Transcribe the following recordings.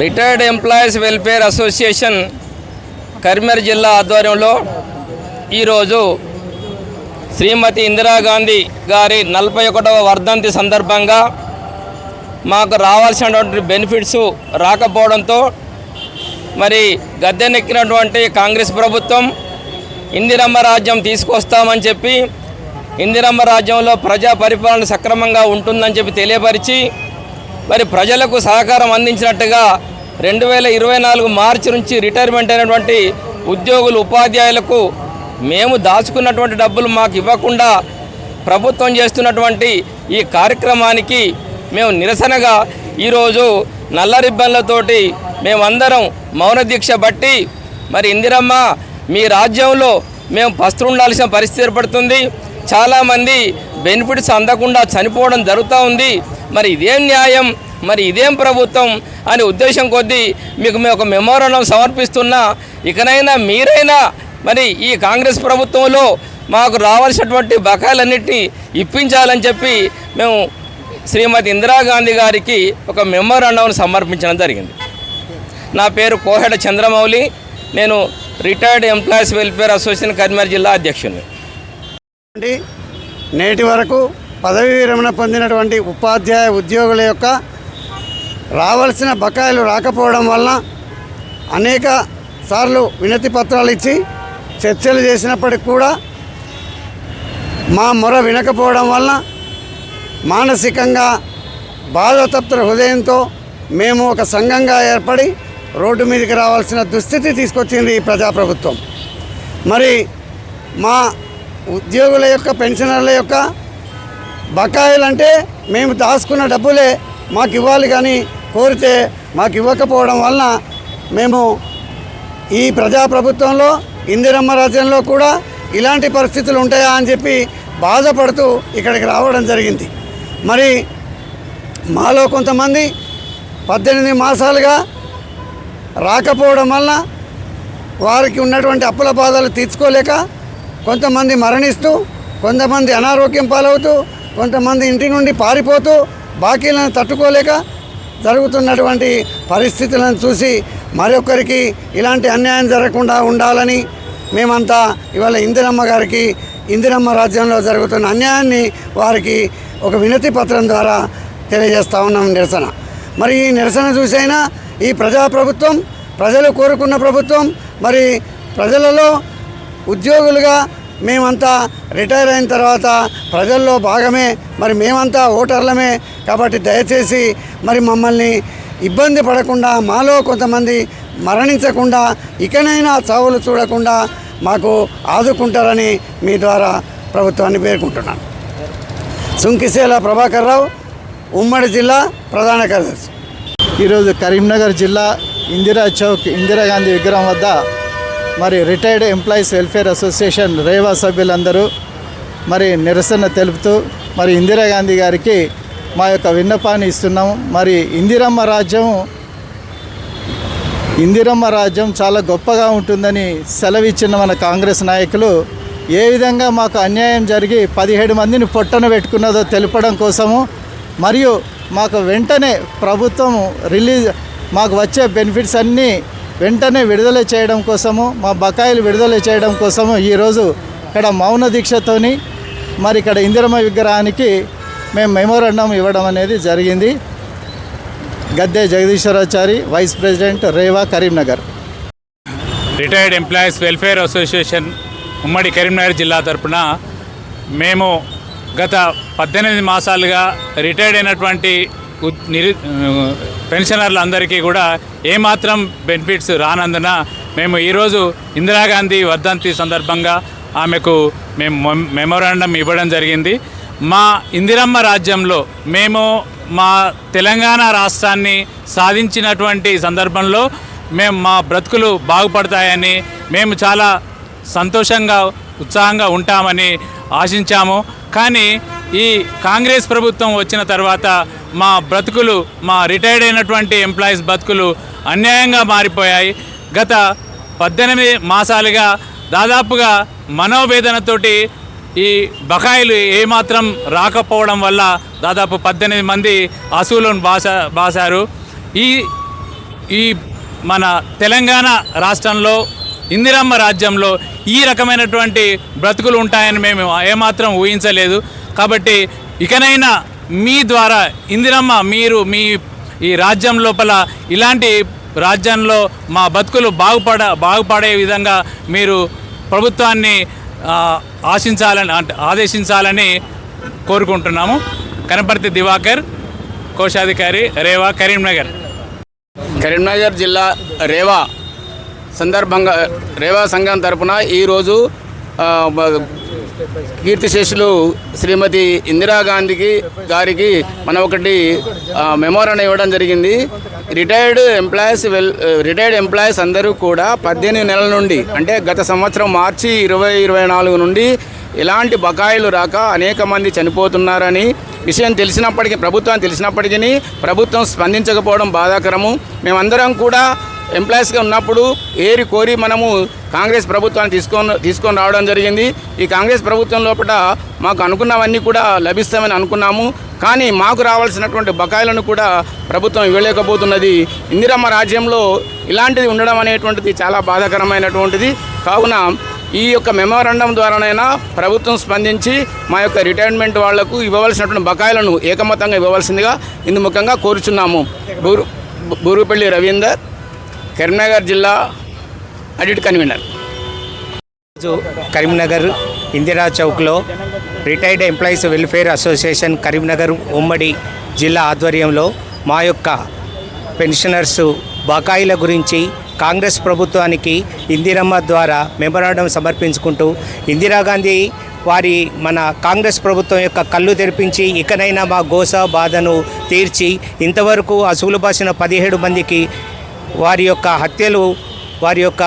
Retired employees welfare association Karimnagar జిల్లా ఆధ్వర్యంలో ఈరోజు శ్రీమతి ఇందిరాగాంధీ గారి నలభై ఒకటవ వర్ధంతి సందర్భంగా మాకు రావాల్సినటువంటి బెనిఫిట్స్ రాకపోవడంతో మరి గద్దెనెక్కినటువంటి కాంగ్రెస్ ప్రభుత్వం ఇందిరమ్మ రాజ్యం తీసుకొస్తామని చెప్పి ఇందిరమ్మ రాజ్యంలో ప్రజా పరిపాలన సక్రమంగా ఉంటుందని చెప్పి తెలియపరిచి మరి ప్రజలకు సహకారం అందించినట్టుగా రెండు వేల ఇరవై నాలుగు మార్చి నుంచి రిటైర్మెంట్ అయినటువంటి ఉద్యోగులు ఉపాధ్యాయులకు మేము దాచుకున్నటువంటి డబ్బులు మాకు ఇవ్వకుండా ప్రభుత్వం చేస్తున్నటువంటి ఈ కార్యక్రమానికి మేము నిరసనగా ఈరోజు నల్ల రిబ్బన్లతోటి మేమందరం మౌన దీక్ష బట్టి మరి ఇందిరమ్మ మీ రాజ్యంలో మేము పస్తుండాల్సిన పరిస్థితి ఏర్పడుతుంది. చాలామంది బెనిఫిట్స్ అందకుండా చనిపోవడం జరుగుతూ ఉంది. మరి ఇదేం న్యాయం? మరి ఇదేం ప్రభుత్వం? అనే ఉద్దేశం కొద్దీ మీకు మేము ఒక మెమోరాండం సమర్పిస్తున్నా ఇకనైనా మీరైనా మరి ఈ కాంగ్రెస్ ప్రభుత్వంలో మాకు రావాల్సినటువంటి బకాయిలన్నింటినీ ఇప్పించాలని చెప్పి మేము శ్రీమతి ఇందిరాగాంధీ గారికి ఒక మెమోరాండం సమర్పించడం జరిగింది. నా పేరు కోహెడ చంద్రమౌళి. నేను retired employees welfare association Karimnagar జిల్లా అధ్యక్షుడిని. నేటి వరకు పదవీ విరమణ పొందినటువంటి ఉపాధ్యాయ ఉద్యోగుల యొక్క రావాల్సిన బకాయిలు రాకపోవడం వలన అనేక సార్లు వినతి పత్రాలు ఇచ్చి చర్చలు చేసినప్పటికి కూడా మా మొర వినకపోవడం వలన మానసికంగా బాధతప్త హృదయంతో మేము ఒక సంఘంగా ఏర్పడి రోడ్డు మీదకి రావాల్సిన దుస్థితి తీసుకొచ్చింది ఈ ప్రజాప్రభుత్వం. మరి మా ఉద్యోగుల యొక్క పెన్షనర్ల యొక్క బకాయిలు అంటే మేము దాచుకున్న డబ్బులే మాకు ఇవ్వాలి కానీ కోరితే మాకు ఇవ్వకపోవడం వలన మేము ఈ ప్రజాప్రభుత్వంలో ఇందిరమ్మ రాజ్యంలో కూడా ఇలాంటి పరిస్థితులు ఉంటాయా అని చెప్పి బాధపడుతూ ఇక్కడికి రావడం జరిగింది. మరి మాలో కొంతమంది పద్దెనిమిది మాసాలుగా రాకపోవడం వలన వారికి ఉన్నటువంటి అప్పుల బాధలు తీర్చుకోలేక కొంతమంది మరణిస్తూ కొంతమంది అనారోగ్యం పాలవుతూ కొంతమంది ఇంటి నుండి పారిపోతూ బాకీలను తట్టుకోలేక జరుగుతున్నటువంటి పరిస్థితులను చూసి మరొకరికి ఇలాంటి అన్యాయం జరగకుండా ఉండాలని మేమంతా ఇవాళ ఇందిరమ్మ గారికి ఇందిరమ్మ రాజ్యంలో జరుగుతున్న అన్యాయాన్ని వారికి ఒక వినతి పత్రం ద్వారా తెలియజేస్తా ఉన్నాం నిరసన. మరి ఈ నిరసన చూసైనా ఈ ప్రజాప్రభుత్వం ప్రజలు కోరుకున్న ప్రభుత్వం మరి ప్రజలలో ఉద్యోగులుగా మేమంతా రిటైర్ అయిన తర్వాత ప్రజల్లో భాగమే మరి మేమంతా ఓటర్లమే. కాబట్టి దయచేసి మరి మమ్మల్ని ఇబ్బంది పడకుండా మాలో కొంతమంది మరణించకుండా ఇకనైనా చావులు చూడకుండా మాకు ఆదుకుంటారని మీ ద్వారా ప్రభుత్వాన్ని పేర్కొంటున్నాను. సుంకిసేల ప్రభాకర్ రావు ఉమ్మడి జిల్లా ప్రధాన కార్యదర్శి. ఈరోజు కరీంనగర్ జిల్లా ఇందిరా చౌక్ ఇందిరాగాంధీ విగ్రహం వద్ద మరి రిటైర్డ్ ఎంప్లాయీస్ వెల్ఫేర్ అసోసియేషన్ రేవా సభ్యులందరూ మరి నిరసన తెలుపుతూ మరి ఇందిరాగాంధీ గారికి మా యొక్క విన్నపాన్ని ఇస్తున్నాము మరి ఇందిరమ్మ రాజ్యం ఇందిరమ్మ రాజ్యం చాలా గొప్పగా ఉంటుందని సెలవిచ్చిన మన కాంగ్రెస్ నాయకులు ఏ విధంగా మాకు అన్యాయం జరిగి పదిహేడు మందిని పొట్టన పెట్టుకున్నదో తెలపడం కోసము మరియు మాకు వెంటనే ప్రభుత్వం రిలీజ్ మాకు వచ్చే బెనిఫిట్స్ అన్నీ వెంటనే విడుదల చేయడం కోసము మా బకాయిలు విడుదల చేయడం కోసము ఈరోజు ఇక్కడ మౌన దీక్షతోని మరి ఇక్కడ ఇందిరమ్మ విగ్రహానికి మేము మెమోరండం ఇవ్వడం అనేది జరిగింది. Gadde Jagadishwarachari vice president Rewa Karimnagar. Retired employees welfare association ఉమ్మడి కరీంనగర్ జిల్లా తరఫున మేము గత పద్దెనిమిది మాసాలుగా రిటైర్డ్ అయినటువంటి ఉద్- నిరు పెన్షనర్లందరికీ కూడా ఏమాత్రం బెనిఫిట్స్ రానందున మేము ఈరోజు ఇందిరాగాంధీ వర్ధంతి సందర్భంగా ఆమెకు మేము మెమ్- మెమోరాండం ఇవ్వడం జరిగింది. మా ఇందిరమ్మ రాజ్యంలో మేము మా తెలంగాణ రాష్ట్రాన్ని సాధించినటువంటి సందర్భంలో మేము మా బ్రతుకులు బాగుపడతాయని మేము చాలా సంతోషంగా ఉత్సాహంగా ఉంటామని ఆశించాము. కానీ ఈ కాంగ్రెస్ ప్రభుత్వం వచ్చిన తర్వాత మా బ్రతుకులు మా రిటైర్డ్ అయినటువంటి ఎంప్లాయీస్ బతుకులు అన్యాయంగా మారిపోయాయి. గత పద్దెనిమిది మాసాలుగా దాదాపుగా మనోవేదనతోటి ఈ బకాయిలు ఏమాత్రం రాకపోవడం వల్ల దాదాపు పద్దెనిమిది మంది అసూలను బాసా బాసారు. ఈ ఈ మన తెలంగాణ రాష్ట్రంలో ఇందిరమ్మ రాజ్యంలో ఈ రకమైనటువంటి బ్రతుకులు ఉంటాయని మేము ఏమాత్రం ఊహించలేదు. కాబట్టి ఇకనైనా మీ ద్వారా ఇందిరమ్మ మీరు మీ ఈ రాజ్యం లోపల ఇలాంటి రాజ్యంలో మా బతుకులు బాగుపడ బాగుపడే విధంగా మీరు ప్రభుత్వాన్ని ఆశించాలని అంటే ఆదేశించాలని కోరుకుంటున్నాము. కనపర్తి దివాకర్ కోశాధికారి రేవా కరీంనగర్. కరీంనగర్ జిల్లా రేవా సందర్భంగా రేవా సంఘం తరపున ఈరోజు కీర్తిశేషులు శ్రీమతి ఇందిరాగాంధీకి గారికి మనం ఒకటి మెమోరాండం ఇవ్వడం జరిగింది. రిటైర్డ్ ఎంప్లాయీస్ వెల్ రిటైర్డ్ ఎంప్లాయీస్ అందరూ కూడా పద్దెనిమిది నెలల నుండి అంటే గత సంవత్సరం మార్చి ఇరవై ఇరవై నాలుగు నుండి ఎలాంటి బకాయిలు రాక అనేక మంది చనిపోతున్నారని విషయం తెలిసినప్పటికీ ప్రభుత్వం తెలిసినప్పటికీ ప్రభుత్వం స్పందించకపోవడం బాధాకరము. మేమందరం కూడా ఎంప్లాయీస్గా ఉన్నప్పుడు ఏరి కోరి మనము కాంగ్రెస్ ప్రభుత్వాన్ని తీసుకొని తీసుకొని రావడం జరిగింది. ఈ కాంగ్రెస్ ప్రభుత్వం లోపల మాకు అనుకున్నవన్నీ కూడా లభిస్తామని అనుకున్నాము. కానీ మాకు రావాల్సినటువంటి బకాయిలను కూడా ప్రభుత్వం ఇవ్వలేకపోతున్నది. ఇందిరమ్మ రాజ్యంలో ఇలాంటిది ఉండడం అనేటువంటిది చాలా బాధాకరమైనటువంటిది. కావున ఈ యొక్క మెమోరాండం ద్వారానైనా ప్రభుత్వం స్పందించి మా యొక్క రిటైర్మెంట్ వాళ్ళకు ఇవ్వవలసినటువంటి బకాయిలను ఏకమతంగా ఇవ్వవలసిందిగా ఇందు ముఖ్యంగా కోరుచున్నాము. బూరు బూరుపల్లి రవీందర్. కరీంనగర్ జిల్లా అడిట్ కన్వీనర్. రోజు Karimnagar Indira చౌక్లో retired employees welfare association Karimnagar ఉమ్మడి జిల్లా ఆధ్వర్యంలో మా యొక్క పెన్షనర్స్ బకాయిల గురించి కాంగ్రెస్ ప్రభుత్వానికి ఇందిరమ్మ ద్వారా మెమరాండం సమర్పించుకుంటూ ఇందిరాగాంధీ వారి మన కాంగ్రెస్ ప్రభుత్వం యొక్క కళ్ళు తెరిపించి ఇకనైనా మా గోస బాధను తీర్చి ఇంతవరకు అసుగులు బాసిన పదిహేడు మందికి వారి యొక్క హత్యలు వారి యొక్క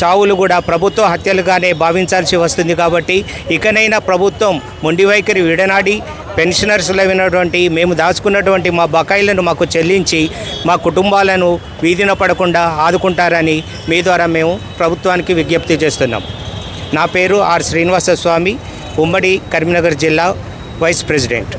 చావులు కూడా ప్రభుత్వ హత్యలుగానే భావించాల్సి వస్తుంది కాబట్టి ఇకనైనా ప్రభుత్వం మొండి వైఖరి విడనాడి పెన్షనర్స్లో వినటువంటి మేము దాచుకున్నటువంటి మా బకాయిలను మాకు చెల్లించి మా కుటుంబాలను వీధిన పడకుండా ఆదుకుంటారని మీ ద్వారా మేము ప్రభుత్వానికి విజ్ఞప్తి చేస్తున్నాం. నా పేరు ఆర్ శ్రీనివాస స్వామి ఉమ్మడి కరీంనగర్ జిల్లా వైస్ ప్రెసిడెంట్.